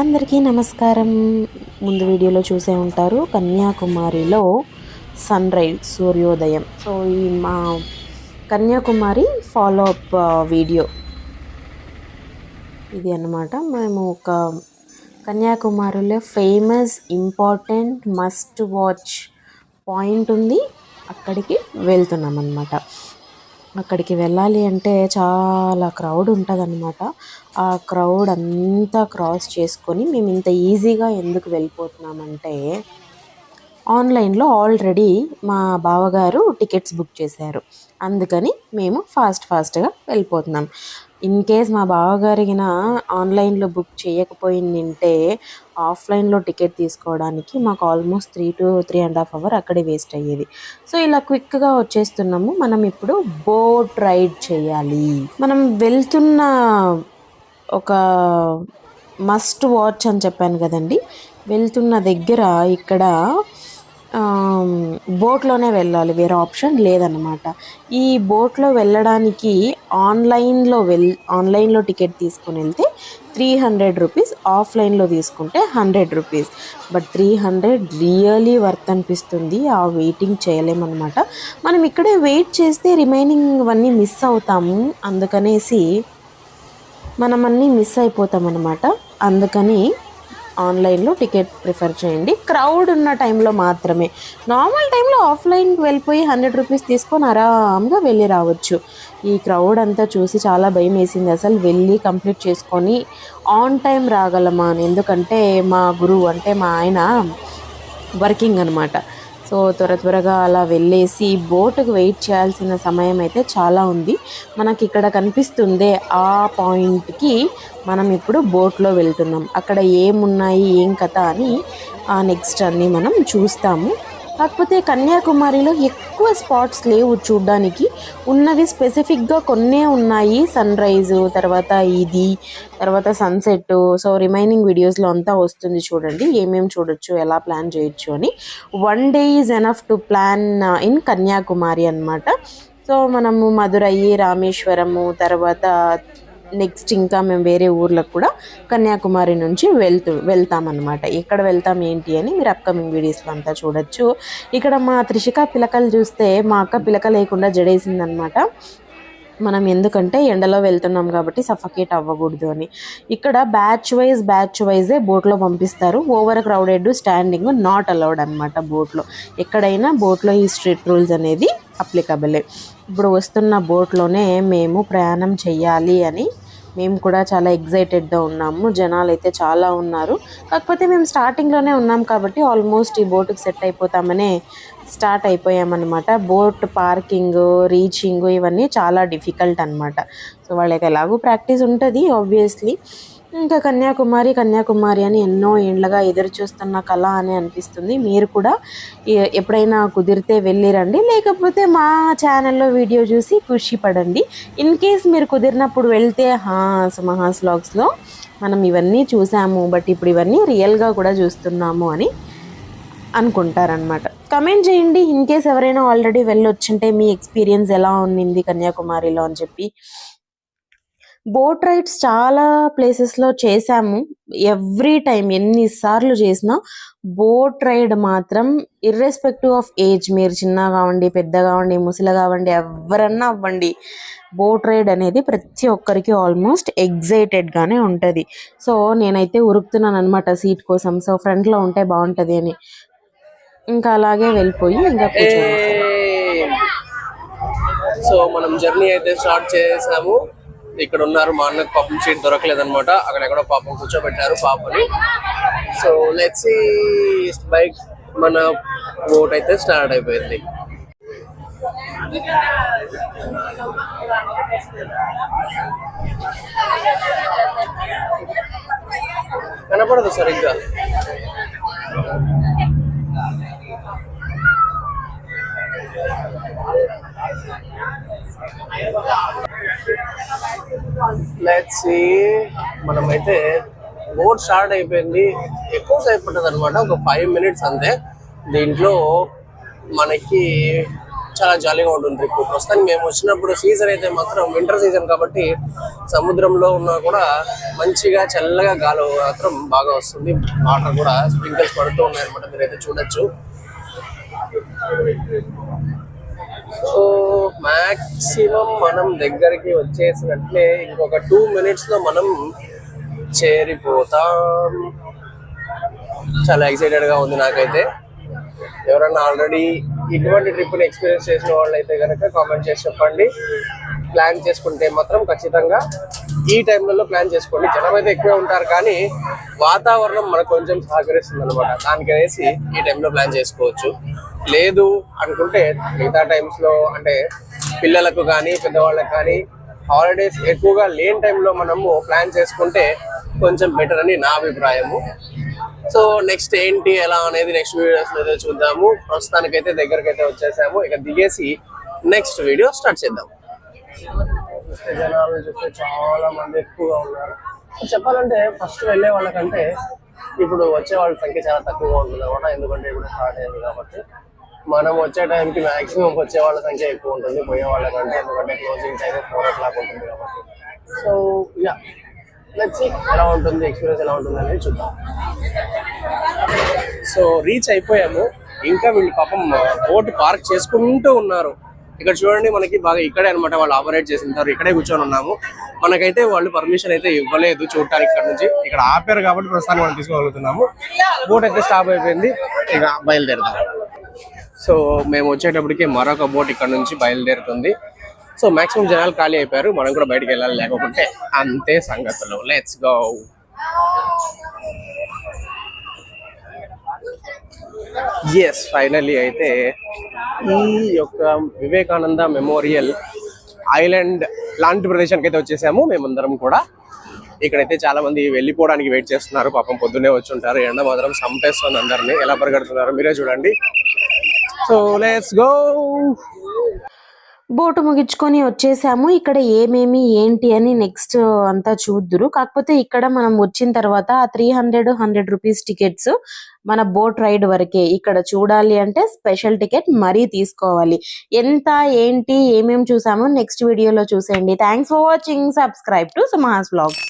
అందరికీ నమస్కారం. ముందు వీడియోలో చూసే ఉంటారు కన్యాకుమారిలో సన్ రైజ్ సూర్యోదయం. సో ఈ మా కన్యాకుమారి ఫాలో అప్ వీడియో. ఇది అన్నమాట. మేము ఒక కన్యాకుమారిలో famous important must watch point ఉంది. అక్కడికి వెళ్తున్నాం అన్నమాట అక్కడికి వెళ్ళాలి అంటే చాలా క్రౌడ్ ఉంటుందన్నమాట. ఆ క్రౌడ్ అంతా క్రాస్ చేసుకొని మేము ఇంత ఈజీగా ఎందుకు వెళ్ళిపోతున్నామంటే ఆన్లైన్లో ఆల్రెడీ మా బావగారు టికెట్స్ బుక్ చేశారు. అందుకని మేము ఫాస్ట్ ఫాస్ట్గా వెళ్ళిపోతున్నాం. ఇన్ కేస్ మా బావగారిగిన ఆన్లైన్లో బుక్ చేయకపోయిందంటే ఆఫ్లైన్లో టికెట్ తీసుకోవడానికి మాకు almost three to three and half hour అక్కడే వేస్ట్ అయ్యేది. సో ఇలా క్విక్గా వచ్చేస్తున్నాము. మనం ఇప్పుడు బోట్ రైడ్ చేయాలి. మనం వెళ్తున్న ఒక మస్ట్ వాచ్ అని చెప్పాను కదండి. వెళ్తున్న దగ్గర ఇక్కడ బోట్లోనే వెళ్ళాలి వేరే ఆప్షన్ లేదన్నమాట. ఈ బోట్లో వెళ్ళడానికి ఆన్లైన్లో వెల్ ఆన్లైన్లో టికెట్ తీసుకుని వెళ్తే త్రీ హండ్రెడ్ రూపీస్ ఆఫ్లైన్లో తీసుకుంటే hundred rupees. But three hundred really worth అనిపిస్తుంది ఆ వెయిటింగ్ చేయలేమన్నమాట. మనం ఇక్కడే వెయిట్ చేస్తే రిమైనింగ్ అవన్నీ మిస్ అవుతాము అందుకనేసి మనం అన్నీ మిస్ అయిపోతాం అన్నమాట అందుకని ఆన్లైన్లో టికెట్ ప్రిఫర్ చేయండి. క్రౌడ్ ఉన్న టైంలో మాత్రమే. నార్మల్ టైంలో ఆఫ్లైన్కి వెళ్ళిపోయి హండ్రెడ్ రూపీస్ తీసుకొని ఆరామ్గా వెళ్ళి రావచ్చు. ఈ క్రౌడ్ అంతా చూసి చాలా భయం వేసింది. అసలు వెళ్ళి కంప్లీట్ చేసుకొని ఆన్ టైం రాగలమా అని. ఎందుకంటే మా గురువు అంటే మా ఆయన వర్కింగ్ అనమాట సో త్వర త్వరగా అలా వెళ్ళేసి బోటుకు వెయిట్ చేయాల్సిన సమయం అయితే చాలా ఉంది. మనకి ఇక్కడ కనిపిస్తుందే ఆ పాయింట్కి మనం ఇప్పుడు బోట్లో వెళ్తున్నాం. అక్కడ ఏమున్నాయి ఏం కథ అని నెక్స్ట్ అన్నీ మనం చూస్తాము. కాకపోతే కన్యాకుమారిలో ఎక్కువ ఎక్కువ స్పాట్స్ లేవు చూడ్డానికి. ఉన్నవి స్పెసిఫిక్గా కొన్నే ఉన్నాయి. సన్ రైజ్ తర్వాత ఇది తర్వాత సన్సెట్. సో రిమైనింగ్ వీడియోస్లో అంతా వస్తుంది చూడండి. ఏమేమి చూడొచ్చు ఎలా ప్లాన్ చేయొచ్చు అని. One day is enough to plan in Kanyakumari అనమాట సో మనము మధురై రామేశ్వరము తర్వాత నెక్స్ట్ ఇంకా మేము వేరే ఊర్లకు కూడా కన్యాకుమారి నుంచి వెళ్తూ వెళ్తామన్నమాట. ఎక్కడ వెళ్తాం ఏంటి అని మీరు అప్కమింగ్ వీడియోస్లో అంతా చూడొచ్చు. ఇక్కడ మా త్రిషిక పిలకలు చూస్తే మా అక్క పిలక లేకుండా జడేసిందనమాట మనం ఎందుకంటే ఎండలో వెళ్తున్నాం కాబట్టి సఫకేట్ అవ్వకూడదు అని. ఇక్కడ బ్యాచ్ వైజ్ బ్యాచ్ వైజే బోట్లో పంపిస్తారు. Over crowded standing not allowed అనమాట బోట్లో ఎక్కడైనా బోట్లో ఈ స్ట్రీట్ రూల్స్ అనేది అప్లికబులే ఇప్పుడు వస్తున్న బోట్లోనే మేము ప్రయాణం చెయ్యాలి అని మేము కూడా చాలా ఎగ్జైటెడ్గా ఉన్నాము. జనాలు అయితే చాలా ఉన్నారు. కాకపోతే మేము స్టార్టింగ్లోనే ఉన్నాం కాబట్టి ఆల్మోస్ట్ ఈ బోటుకి సెట్ అయిపోతామనే స్టార్ట్ అయిపోయామన్నమాట. బోట్ పార్కింగ్ రీచింగ్ ఇవన్నీ చాలా డిఫికల్ట్ అనమాట సో వాళ్ళకి ఎలాగో ప్రాక్టీస్ ఉంటుంది ఆబ్వియస్లీ ఇంకా కన్యాకుమారి కన్యాకుమారి అని ఎన్నో ఏండ్లుగా ఎదురు చూస్తున్న కళ అని అనిపిస్తుంది. మీరు కూడా ఎప్పుడైనా కుదిరితే వెళ్ళిరండి. లేకపోతే మా ఛానల్లో వీడియో చూసి ఖుషి పడండి. ఇన్ కేస్ మీరు కుదిరినప్పుడు వెళ్తే హాస్ మహాస్ వ్లాగ్స్లో మనం ఇవన్నీ చూసాము బట్ ఇప్పుడు ఇవన్నీ రియల్గా కూడా చూస్తున్నాము అని అనుకుంటారనమాట కమెంట్ చేయండి. ఇన్ కేస్ ఎవరైనా ఆల్రెడీ వెళ్ళొచ్చుంటే మీ ఎక్స్పీరియన్స్ ఎలా ఉన్నింది కన్యాకుమారిలో అని చెప్పి. బోట్ రైడ్స్ చాలా ప్లేసెస్లో చేశాము. ఎవ్రీ టైం ఎన్నిసార్లు చేసినా బోట్ రైడ్ మాత్రం ఇర్రెస్పెక్టివ్ ఆఫ్ ఏజ్ మీరు చిన్న కావండి పెద్ద కావండి ముసలి కావండి ఎవరన్నా అవ్వండి బోట్ రైడ్ అనేది ప్రతి ఒక్కరికి ఆల్మోస్ట్ ఎగ్జైటెడ్గానే ఉంటుంది. సో నేనైతే ఉరుకుతున్నాను అనమాట సీట్ కోసం. సో ఫ్రంట్లో ఉంటే బాగుంటుంది అని. ఇంకా అలాగే వెళ్ళిపోయి ఇంకా సో మనం జర్నీ అయితే స్టార్ట్ చేసాము. ఇక్కడ ఉన్నారు మా అన్నకు పాపం సీట్ దొరకలేదనమాట అక్కడ ఎక్కడో పాపం కూర్చోబెట్టారు పాపని. సో లెట్స్ బైక్ మన బోట్ అయితే స్టార్ట్ అయిపోయింది. కనపడదు సరిగ్గా. లెట్స్ మనమైతే బోట్ స్టార్ట్ అయిపోయింది. ఎక్కువ సేపు పట్టదు అనమాట ఒక ఫైవ్ మినిట్స్ అంతే. దీంట్లో మనకి చాలా జాలీగా ఉంటుంది ట్రిప్ ప్రస్తుతానికి మేము వచ్చినప్పుడు సీజన్ అయితే మాత్రం వింటర్ సీజన్ కాబట్టి సముద్రంలో ఉన్నా కూడా మంచిగా చల్లగా గాలి మాత్రం బాగా వస్తుంది. వాటర్ కూడా స్ప్రింకిల్స్ పడుతూ ఉన్నాయన్నమాట. మీరైతే చూడొచ్చు. సో మాక్సిమం మనం దగ్గరికి వచ్చేసినట్లే ఇంకొక టూ మినిట్స్లో మనం చేరిపోతాం. చాలా ఎక్సైటెడ్గా ఉంది నాకైతే. ఎవరన్నా ఆల్రెడీ ఇటువంటి ట్రిప్ని ఎక్స్పీరియన్స్ చేసిన వాళ్ళు అయితే కనుక కామెంట్ చేసి చెప్పండి. ప్లాన్ చేసుకుంటే మాత్రం ఖచ్చితంగా ఈ టైంలలో ప్లాన్ చేసుకోండి. జనం అయితే ఎక్కువే ఉంటారు కానీ వాతావరణం మనకు కొంచెం సహకరిస్తుంది అనమాట దానికనేసి ఈ టైంలో ప్లాన్ చేసుకోవచ్చు. లేదు అనుకుంటే మిగతా టైమ్స్లో అంటే పిల్లలకు కానీ పెద్దవాళ్ళకి కానీ హాలిడేస్ ఎక్కువగా లేని టైంలో మనము ప్లాన్ చేసుకుంటే కొంచెం బెటర్ అని నా అభిప్రాయము. సో నెక్స్ట్ ఏంటి ఎలా అనేది నెక్స్ట్ వీడియోస్లో అయితే చూద్దాము. ప్రస్తుతానికైతే దగ్గరికి అయితే వచ్చేసాము. ఇక దిగేసి నెక్స్ట్ వీడియో స్టార్ట్ చేద్దాం. చూస్తే జనాలు చూస్తే చాలా మంది ఎక్కువగా ఉన్నారు. చెప్పాలంటే ఫస్ట్ వెళ్ళే వాళ్ళకంటే ఇప్పుడు వచ్చే వాళ్ళ సంఖ్య చాలా తక్కువగా ఉంటుంది అనమాట. ఎందుకంటే ఇప్పుడు స్టార్ట్ అయింది కాబట్టి. మనం వచ్చే టైంకి మాక్సిమం వచ్చే వాళ్ళ సంఖ్య ఎక్కువ ఉంటుంది పోయే వాళ్ళకంటే ఎందుకంటే closing time four o'clock ఉంటుంది కాబట్టి. సో యా లెట్స్ ఎలా ఉంటుంది ఎక్స్పీరియన్స్ ఎలా ఉంటుంది అనేది చూద్దాం. సో రీచ్ అయిపోయాము. ఇంకా వీళ్ళు పాపం బోట్ పార్క్ చేసుకుంటూ ఉన్నారు. ఇక్కడ చూడండి మనకి బాగా ఇక్కడే అన్నమాట వాళ్ళు ఆపరేట్ చేసింటారు ఇక్కడే కూర్చొని ఉన్నాము. మనకైతే వాళ్ళు పర్మిషన్ అయితే ఇవ్వలేదు చూడటానికి ఇక్కడ నుంచి. ఇక్కడ ఆపారు కాబట్టి ప్రస్తుతానికి మనం తీసుకోగలుగుతున్నాము. బోట్ అయితే స్టాప్ అయిపోయింది. ఇక బయలుదేరుతాం సో మేము వచ్చేటప్పటికి మరొక బోట్ ఇక్కడ నుంచి బయలుదేరుతుంది. సో మాక్సిమం జనాలు ఖాళీ అయిపోయారు. మనం కూడా బయటికి వెళ్ళాలి లేకపోతే అంతే సంగతులు. లెట్స్ గో ఎస్ ఫైనల్లీ అయితే ఈ యొక్క వివేకానంద మెమోరియల్ ఐలాండ్ లాంటి ప్రదేశానికి అయితే వచ్చేసాము. మేమందరం కూడా. ఇక్కడైతే చాలా మంది వెళ్ళిపోవడానికి వెయిట్ చేస్తున్నారు. పాపం పొద్దునే వచ్చి ఉంటారు. ఎండ మాత్రం సంపేస్తుంది అందరినీ. ఎలా పరిగెడుతున్నారు? మీరే చూడండి. సో లెట్స్ గో బోటు ముగించుకొని వచ్చేసాము. ఇక్కడ ఏమేమి ఏంటి అని నెక్స్ట్ అంతా చూద్దురు. కాకపోతే ఇక్కడ మనం వచ్చిన తర్వాత ఆ three hundred hundred rupees tickets మన బోట్ రైడ్ వరకే ఇక్కడ చూడాలి అంటే స్పెషల్ టికెట్ మరీ తీసుకోవాలి. ఎంత ఏంటి ఏమేమి చూసామో నెక్స్ట్ వీడియోలో చూసేయండి. Thanks for watching subscribe to Suma's blogs